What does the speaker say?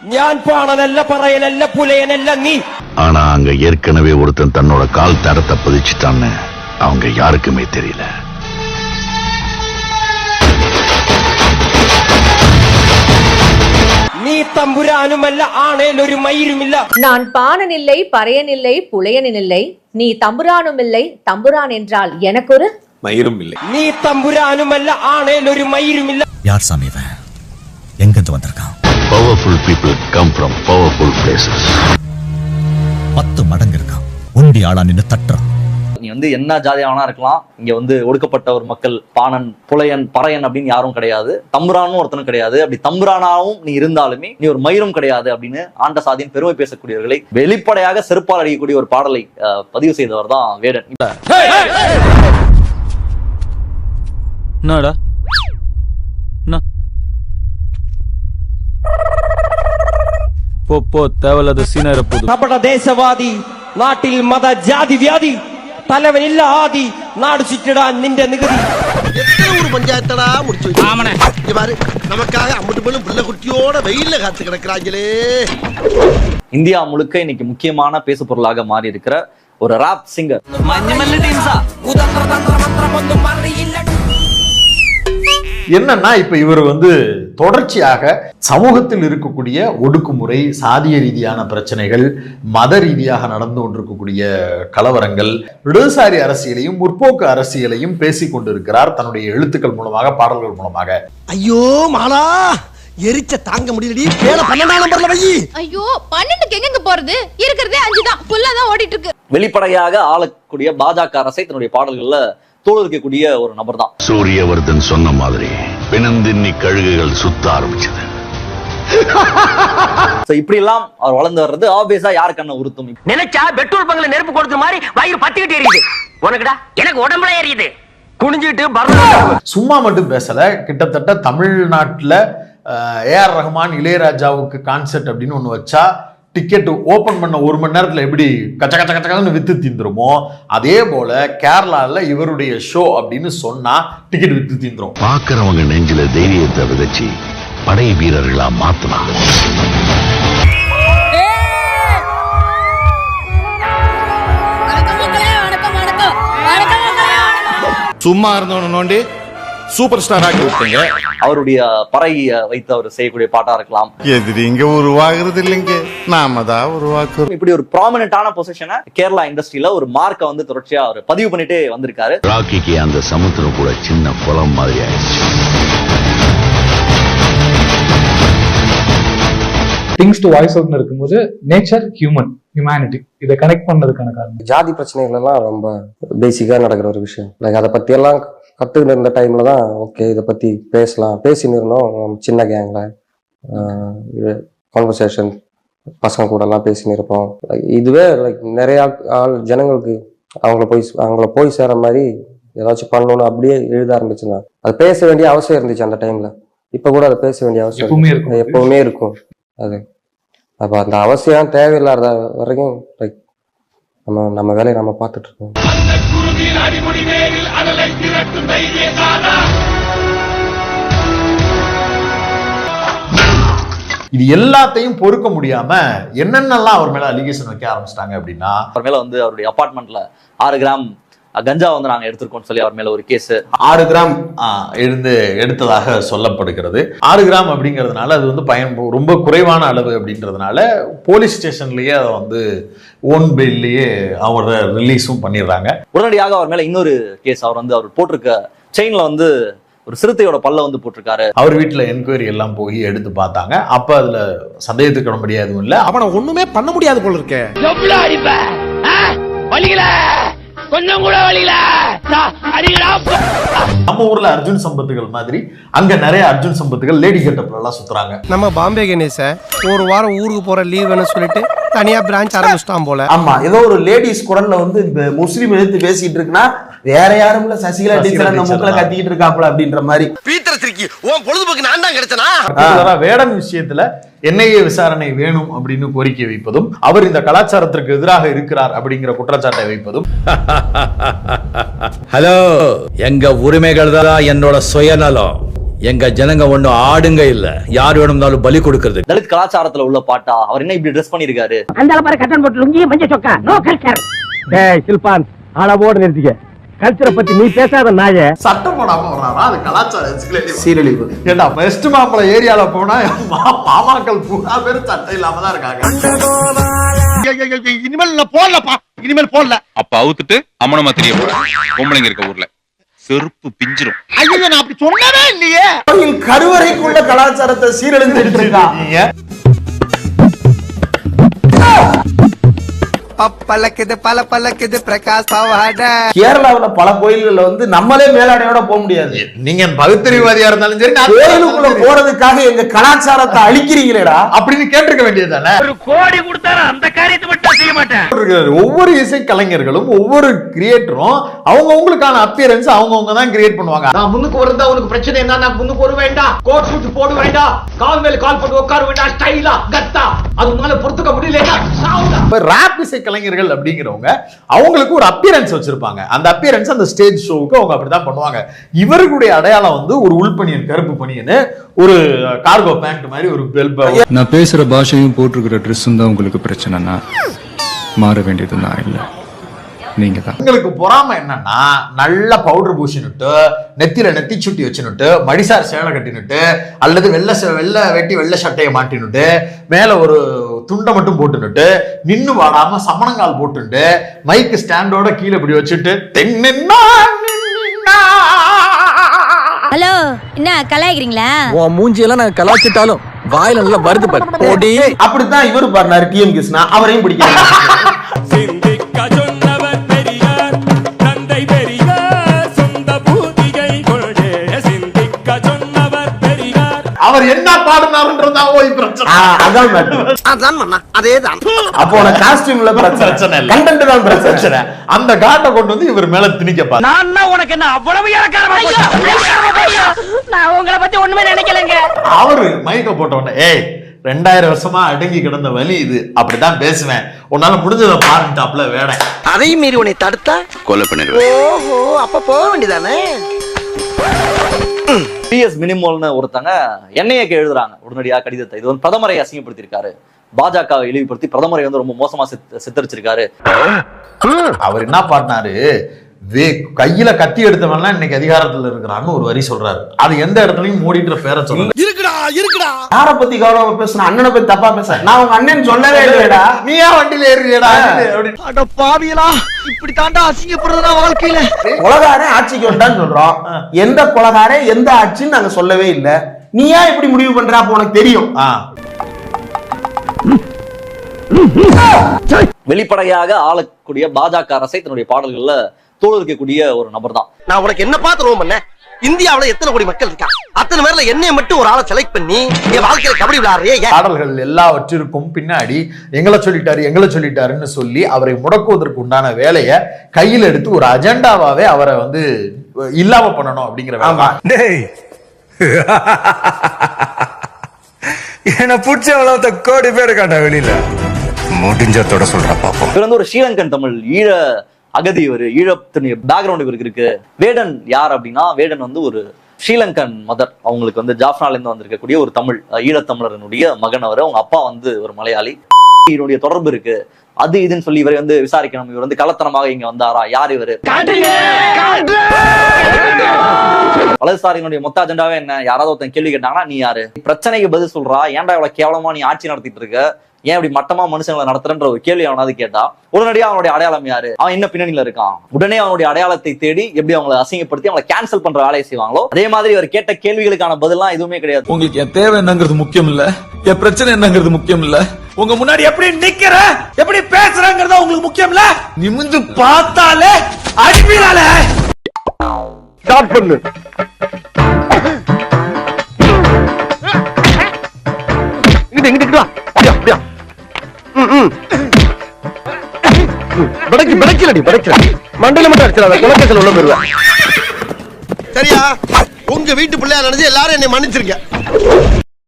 ഞാൻ പാണനല്ല പറയനല്ല പുലയനല്ല നീ ஆனா அங்க ஏற்கனவே ஒருத்தன் தன்னோட கால் தடத்தை பதிச்சுட்டான்னு அவங்க யாருக்குமே தெரியல നീ തമ്പുരാനുമല്ല ആണേലൊരു മയിരുമില്ല நான் பாணன் இல்லை பறையன் இல்லை புலையனின் இல்லை நீ தம்புரானும் இல்லை தம்புரான் என்றால் எனக்கொரு மயிரும் இல்லை നീ തമ്പുരാനുമല്ല ആണേലൊരു മയിരുമില്ല யார் சாமி இவன் எங்கிருந்து வந்திருக்கான் Powerful people come from powerful places பத்து மடங்கு இருக்கான். உண்டி ஆளா நின்னு தட்டுறான். நீ வந்து என்ன ஜாதியாவனா இருக்கலாம். இங்க வந்து ஒடுக்கப்பட்ட ஒரு மக்கள் பாணன் புலையன் பறையன் அப்படின்னு யாரும் கிடையாது. தம்புரானும் ஒருத்தனும் கிடையாது. அப்படி தம்புரானாவும் நீ இருந்தாலுமே நீ ஒரு மயிரும் கிடையாது அப்படின்னு ஆண்ட சாதியின் பெருமை பேசக்கூடியவர்களை வெளிப்படையாக செருப்பால் அடிக்கக்கூடிய ஒரு பாடலை பதிவு செய்தவர் தான் வேடன். என்னடா? போ போ தேவையில்லாத சீனரை போது കപട ദേശവാദി നാട്ടിൽ മത ജാതി വ്യാധി തലവനില്ല ആദി നാട് ചുറ്റിടാൻ നിന്റെ നികുതി எத்தனை ஊர் பஞ்சாயத்தடா முடிச்சு வச்சு இங்க பாரு நமக்காக அம்பட்டு போலும் புள்ள குட்டியோட வெயில்ல காத்து கிடக்குறாங்களே இந்தியா முழுக்க இன்னைக்கு முக்கியமான பேசு பொருளாக மாறி இருக்கிற ஒரு ராப் சிங்கர் என்னன்னா இப்ப இவர் வந்து தொடர்ச்சியாக சமூகத்தில் இருக்கக்கூடிய ஒடுக்குமுறை சாதிய ரீதியான பிரச்சனைகள் மத ரீதியாக நடந்து கொண்டிருக்கக்கூடிய கலவரங்கள் இடதுசாரி அரசியலையும் முற்போக்கு அரசியலையும் பேசிக் கொண்டிருக்கிறார். தன்னுடைய எழுத்துக்கள் மூலமாக பாடல்கள் மூலமாக. ஐயோ மாலா! எரிச்ச தாங்க முடியலடி. பேர பன்னெண்டாம் நம்பர்ல வை. ஐயோ பன்னெண்டுக்கு எங்க போறது? இருக்கிறதே அஞ்சு தான் ஃபுல்லா தான் ஓடிட்டு இருக்கு. வெளிப்படையாக ஆளக்கூடிய பாஜக அரசை தன்னுடைய பாடல்கள்ல தோலுரிக்கக்கூடிய ஒரு நபர் தான் சூரியவர்தன் சொன்ன மாதிரி பிணந்தின்னி கழுகுகள் சுத்த ஆரம்பிச்சது. இப்படி எல்லாம் அவர் வளர்ந்து வர்றது ஆப்வியஸா யார் கண்ணை உறுத்தும்? நினைச்சா பெட்ரோல் பங்க்ல நெருப்பு கொடுத்த மாதிரி வயிறு பத்திக்கிட்டு எரியுது. உனக்குடா? எனக்கு உடம்புல எரியுது. குனிஞ்சிட்டு சும்மா மட்டும் பேசல. கிட்டத்தட்ட தமிழ்நாட்டில் ஏஆர் ரஹ்மான் இளையராஜாவுக்கு கான்செர்ட் அப்படின்னு ஒன்று வச்சா டிக்கெட் ஓபன் பண்ண ஒரு மணி நேரத்தில் எப்படி கச்ச கச்ச கச்சன்னு வித்து தீந்துருமோ அதே போல கேரளால இவருடைய ஷோ அப்படின்னு சொன்னா டிக்கெட் வித்து தீந்துரும். பாக்குறவங்க நெஞ்சில தைரியத்தை விதைச்சு படை வீரர்களா மக்களே சும்மா இருந்தவன நோண்டி சூப்பர் ஸ்டார் ஆக்கி விட்டீங்க. அவருடைய பறை வைத்து அவர் செய்யக்கூடிய பாட்டா இருக்கலாம். எதிரிங்க உருவாகிறது இல்லைங்க. நாம தான் உருவாக்குறோம். இப்படி ஒரு ப்ராமினென்டான பொசிஷனை கேரளா இண்டஸ்ட்ரியில ஒரு மார்க்கை வந்து தொடர்ச்சியா அவர் பதிவு பண்ணிட்டே வந்திருக்காரு. ராக்கிக்கு அந்த சமுத்திரம் கூட சின்ன குளம் மாதிரி ஆயிடுச்சு. திங்ஸ் டு வாய்ஸ் அவுட்னு இருக்கும்போது நேச்சர் ஹியூமன் ஹியூமனிட்டி இதை கனெக்ட் பண்ணதுக்கான காரணம். ஜாதி பிரச்சனைகள் எல்லாம் ரொம்ப பேசிக்கா நடக்கிற ஒரு விஷயம். லைக் அதை பத்தி எல்லாம் கத்துக்கிட்டு இருந்த டைம்ல தான் ஓகே இதை பத்தி பேசலாம். பேசின்னு இருந்தோம் சின்ன கேங்ல கான்வர்சேஷன் பசங்க கூட எல்லாம் பேசின்னு இருப்போம். இதுவே லைக் நிறைய ஆள் ஜனங்களுக்கு அவங்கள போய் அவங்கள போய் சேர மாதிரி ஏதாச்சும் பண்ணணும்னு அப்படியே எழுத ஆரம்பிச்சுதான் அது பேச வேண்டிய அவசியம் இருந்துச்சு அந்த டைம்ல இப்ப கூட அதை பேச வேண்டிய அவசியம் எப்பவுமே இருக்கும். எப்பவுமே இருக்கும். அது. அப்ப அந்த அவசியம் தேவையில்லாத வரைக்கும் லைக் நம்ம நம்ம வேலையை நம்ம பார்த்துட்டு இருக்கோம் இது எல்லாத்தையும் பொறுக்க முடியாம என்னென்னலாம் அவர் மேல அலிகேஷன் வைக்க ஆரம்பிச்சிட்டாங்க அப்படின்னா அவர் மேல வந்து அவருடைய அபார்ட்மெண்ட்ல ஆறு கிராம் கஞ்சா வந்து நாங்க எடுத்திருக்கோம்னு சொல்லி அவர் மேல ஒரு கேஸ் ஆறு கிராம் இருந்து எடுத்ததாக சொல்லப்படுகிறது. ஆறு கிராம் அப்படிங்கிறதுனால அது வந்து பயன் ரொம்ப குறைவான அளவு அப்படின்றதுனால போலீஸ் ஸ்டேஷன்லயே அதை வந்து ஓன் பெயிலேயே அவரை ரிலீஸும் பண்ணிடுறாங்க. உடனடியாக அவர் மேல இன்னொரு கேஸ் அவர் வந்து அவர் போட்டிருக்க செயின்ல வந்து ஒரு சிறுத்தையோட பல்ல வந்து போட்டிருக்காரு. அவர் வீட்டில் என்கொயரி எல்லாம் போய் எடுத்து பார்த்தாங்க. அப்போ அதுல சந்தேகத்துக்கு இட முடியாது எதுவும் இல்லை. அவனை ஒண்ணுமே பண்ண முடியாது போல இருக்கே. கொஞ்சம் கூட அடிக்கடா நம்ம ஊர்ல அர்ஜுன் சம்பத்துகள் மாதிரி அங்க நிறைய அர்ஜுன் சம்பத்துகள் லேடி கெட்டப்ல எல்லாம் சுத்துறாங்க. நம்ம பாம்பே கணேச ஒரு வாரம் ஊருக்கு போற லீவ்னு சொல்லிட்டு தனியா பிரான்ச் ஆரம்பிச்சிட்டான் போல. ஆமா ஏதோ ஒரு லேடிஸ் குரல்ல வந்து இந்த முஸ்லீம் எடுத்து பேசிட்டு இருக்குன்னா வேற யாரும் இல்ல சசிகலா டீச்சர் டீச்சர் முக்கில. கத்திக்கிட்டு இருக்காப்புல அப்படின்ற மாதிரி. பீத்தர சிரிக்கி உன் பொழுதுபோக்கு நான் தான் கிடைச்சனா? வேடன் விஷயத்துல என்ஐஏ விசாரணை வேணும் அப்படின்னு கோரிக்கை வைப்பதும் அவர் இந்த கலாச்சாரத்திற்கு எதிராக இருக்கிறார் அப்படிங்கிற குற்றச்சாட்டை வைப்பதும். ஹலோ எங்க உரிமைகள் தான் என்னோட சுயநலம்? எங்க ஜனங்க ஒண்ணும் ஆடுங்க இல்ல. யார் வேணும்னாலும் பலி கொடுக்கறது. தலித் கலாச்சாரத்துல உள்ள பாட்டா அவர் என்ன இப்படி ட்ரெஸ் பண்ணிருக்காரு அந்த அளவு கட்டன் போட்டு லுங்கி மஞ்ச சொக்கா நோ கல்ச்சர் டேய் சில்பான் அளவோடு நிறுத்திக்க. கல்ச்சரை பத்தி நீ பேசாத நாய. சட்டம் போடாம வர்றாரா? அது கலாச்சார சீரழிவு. ஏண்டா வெஸ்ட் மாப்பிள ஏரியால போனா மாமாக்கள் பூரா பேர் சட்டை இல்லாம தான் இருக்காங்க. இனிமேல் நான் போடலப்பா. இனிமேல் போடல. அப்ப அவுத்துட்டு அம்மனமா தெரிய பொம்பளைங்க இருக்க ஊர்ல. செருப்பு பிஞ்சிரும். ஐயோ நான் அப்படி சொன்னவே இல்லையே. கருவறைக்குள்ள கலாச்சாரத்தை சீரழிந்துட்டு இருக்கான் நீங்க பல்லக்குது பல பல்லக்குது பிரகாஷ் பாவாட. கேரளாவுல பல கோயில்கள்ல வந்து நம்மளே மேலாடையோட போக முடியாது. நீங்க பகுத்தறிவாதியா இருந்தாலும் சரி நான் கோயிலுக்குள்ள போறதுக்காக எங்க கலாச்சாரத்தை அழிக்கிறீங்களேடா. அப்படின்னு கேட்டிருக்க வேண்டியதுதானே? ஒரு கோடி கொடுத்தாலும் அந்த காரியத்தை மட்டும் செய்ய மாட்டேன் ஒவ்வொரு இசை கலைஞர்களும் ஒவ்வொரு கிரியேட்டரும் அவங்க அவங்களுக்கான அப்பியரன்ஸ் அவங்கவங்க தான் கிரியேட் பண்ணுவாங்க. நான் முன்னுக்கு வரதா உனக்கு பிரச்சனை என்ன? நான் முன்னுக்கு வர வேண்டாம் கோட் சூட் போட வேண்டாம் கால் மேல கால் போட்டு உட்கார வேண்டாம் ஸ்டைலா கத்தா. அது உன்னால பொறுத்துக்க முடியல. சாவுடா. இப்ப ரேப் இசை கலைஞர்கள் அப்படிங்கிறவங்க அவங்களுக்கு ஒரு அப்பியரன்ஸ் வச்சிருப்பாங்க. அந்த அப்பியரன்ஸ் அந்த ஸ்டேஜ் ஷோவுக்கு அவங்க அப்படிதான் பண்ணுவாங்க. இவர்களுடைய அடையாளம் வந்து ஒரு உள்பனியன் கருப்பு பனியன் ஒரு கார்கோ பேண்ட் மாதிரி ஒரு பெல் நான் பேசுற பாஷையும் போட்டிருக்கிற ட்ரெஸ்ஸும் தான் உங்களுக்கு பிரச்சனைனா மாற வேண்டியது நான் இல்ல. நீங்க தான் உங்களுக்கு பொறாம என்னன்னா நல்ல பவுடர் பூசினுட்டு நெத்தியில நெத்தி சுட்டி வச்சுனுட்டு மடிசார் சேலை கட்டினுட்டு அல்லது வெள்ளை ச- வெள்ளை வெட்டி வெள்ளை சட்டையை மாட்டினுட்டு மேல ஒரு துண்டை மட்டும் போட்டுனுட்டு நின்னு வாடாம சமணங்கால் போட்டுட்டு மைக் ஸ்டாண்டோட கீழே இப்படி வச்சுட்டு தென்னின்னா நின்னா. ஹலோ என்ன கலாய்க்கிறீங்களா? உன் மூஞ்சியெல்லாம் நான் கலாச்சிட்டாலும் வாயில நல்லா வருது பாரு. போடி அப்படித்தான் இவரு பாடினாரு டி எம் கிருஷ்ணா. அவரையும் பிடிக்கிறாங்க அவர் என்ன பாடினாருன்றதா போய் பிரச்சனை. ஆ, அதான் matter. அதான் மண்ணா அதேதான். அப்போ காஸ்டியூம்ல பிரச்சனை. கண்டென்ட் தான் பிரச்சனை. அந்த காட்டை கொண்டு வந்து இவர் மேல திணிக்க பாரு. நான் உனக்கு என்ன அவ்வளவு நான் உங்களை பத்தி ஒண்ணுமே நினைக்கலங்க. அவரு மைக்க போட்ட உடனே ஏய் ரெண்டாயிரம் வருஷமா அடங்கி கிடந்த வலி இது. அப்படிதான் பேசுவேன். உன்னால முடிஞ்சதை பாருட்டாப்ல வேட. அதையும் மீறி உன்னை தடுத்தா? கொலை பண்ணிடுவேன். ஓஹோ அப்ப போக வேண்டியதானே? பிஎஸ் மினிமோல்னு ஒருத்தங்க என்ஐஏக்கு எழுதுறாங்க உடனடியாக கடிதத்தை. இது வந்து பிரதமரை அசிங்கப்படுத்தியிருக்காரு. பாஜகவை இழிவுபடுத்தி பிரதமரை வந்து ரொம்ப மோசமா சித்த- சித்தரிச்சிருக்காரு. அவர் என்ன பண்ணாரு? வே கையில கத்தி எடுத்தவன்லாம் இன்னைக்கு அதிகாரத்துல இருக்கிறான்னு ஒரு வரி சொல்றாரு. அது எந்த இடத்துலயும் மோடின்ற பேரை சொல்லல இருக்குடா. இருக்குடா யார பத்தி கௌரவமா பேசுன? அண்ணனை பத்தி தப்பா பேச. நான் உங்க அண்ணன் சொல்லவே இல்லையடா. நீ ஏன் வண்டியில ஏறியடா அட பாவியலா இப்படி தாண்டா அசிங்கப்படுறதா வாழ்க்கையில கொலகாரன் ஆட்சிக்கு வந்தான்னு சொல்றோம். எந்த கொலகாரன் எந்த ஆட்சின்னு நாங்க சொல்லவே இல்ல. நீ ஏன் இப்படி முடிவு பண்ற அப்ப உனக்கு தெரியும்? வெளிப்படையாக ஆளக்கூடிய பாஜக அரசை தன்னுடைய பாடல்கள்ல தோலுக்கக்கூடிய ஒரு நபர் தான் நான் உனக்கு என்ன பார்த்து ரோம் பண்ண இந்தியாவுல எத்தனை கோடி மக்கள் இருக்கா அத்தனை பேர்ல என்னைய மட்டும் ஒரு ஆளை செலக்ட் பண்ணி என் வாழ்க்கையில கபடி விளையாடுறியே? பாடல்கள் எல்லாவற்றிற்கும் பின்னாடி எங்களை சொல்லிட்டாரு எங்களை சொல்லிட்டாருன்னு சொல்லி அவரை முடக்குவதற்கு உண்டான வேலையை கையில் எடுத்து ஒரு அஜெண்டாவாவே அவரை வந்து இல்லாம பண்ணணும் அப்படிங்கிற வேலை. ஆமா. டேய். என்ன பிடிச்ச வளர்த்த கோடி பேர் இருக்காண்டா வெளியில. முடிஞ்சத்தோட சொல்ற பாப்போம். இவர் வந்து ஒரு ஸ்ரீலங்கன் தமிழ் ஈழ அகதி ஒரு ஈழத்தினுடைய பேக்ரவுண்ட் இவருக்கு இருக்கு. வேடன் யார் அப்படின்னா வேடன் வந்து ஒரு ஸ்ரீலங்கன் மதர் அவங்களுக்கு வந்து ஜாஃப்னாலேருந்து வந்திருக்கக்கூடிய ஒரு தமிழ் அஹ், ஈழத்தமிழரனுடைய மகன் அவர். அவங்க அப்பா வந்து ஒரு மலையாளி. இவருடைய தொடர்பு இருக்கு. அது இதுன்னு சொல்லி இவரை வந்து விசாரிக்கணும். இவர் வந்து கலத்தனமாக இங்க வந்தாரா? யார் இவரு? வலதுசாரியினுடைய மொத்த அஜெண்டாவே என்ன? யாராவது ஒருத்தன் கேள்வி கேட்டாங்கன்னா நீ யாரு? பிரச்சனைக்கு பதில் சொல்றா. ஏன்டா இவ்வளவு கேவலமா நீ ஆட்சி நடத்திட்டு இருக்க? ஏன் இப்படி மட்டமா மனுஷங்களை நடத்துறன்ற ஒரு கேள்வி அவனாவது கேட்டா உடனடியாக அவனுடைய அடையாளம் யாரு? அவன் என்ன பின்னணியில இருக்கான். உடனே அவனுடைய அடையாளத்தை தேடி எப்படி அவங்களை அசிங்கப்படுத்தி அவங்களை கேன்சல் பண்ற வேலையை செய்வாங்களோ அதே மாதிரி அவர் கேட்ட கேள்விகளுக்கான பதிலாம் எதுவுமே கிடையாது. உங்களுக்கு என் தேவை என்னங்கிறது முக்கியம் இல்ல. என் பிரச்சனை என்னங்கிறது முக்கியம் இல்ல. உங்க முன்னாடி எப்படி நிக்கிற? எப்படி பேசுறங்கிறதா உங்களுக்கு முக்கியம் இல்ல? நிமிந்து பார்த்தாலே அடிப்பீரால ஸ்டார்ட் பண்ணு. இங்கிட்டு இங்கிட்டு வா. அப்படியா அப்படியா. ம், மண்டல மட்டும் அடிச்சிடாத குலக்கத்தில் உள்ள போயிருவேன். சரியா? உங்க வீட்டு பிள்ளையா நினைச்சு எல்லாரும் என்னை மன்னிச்சிருக்க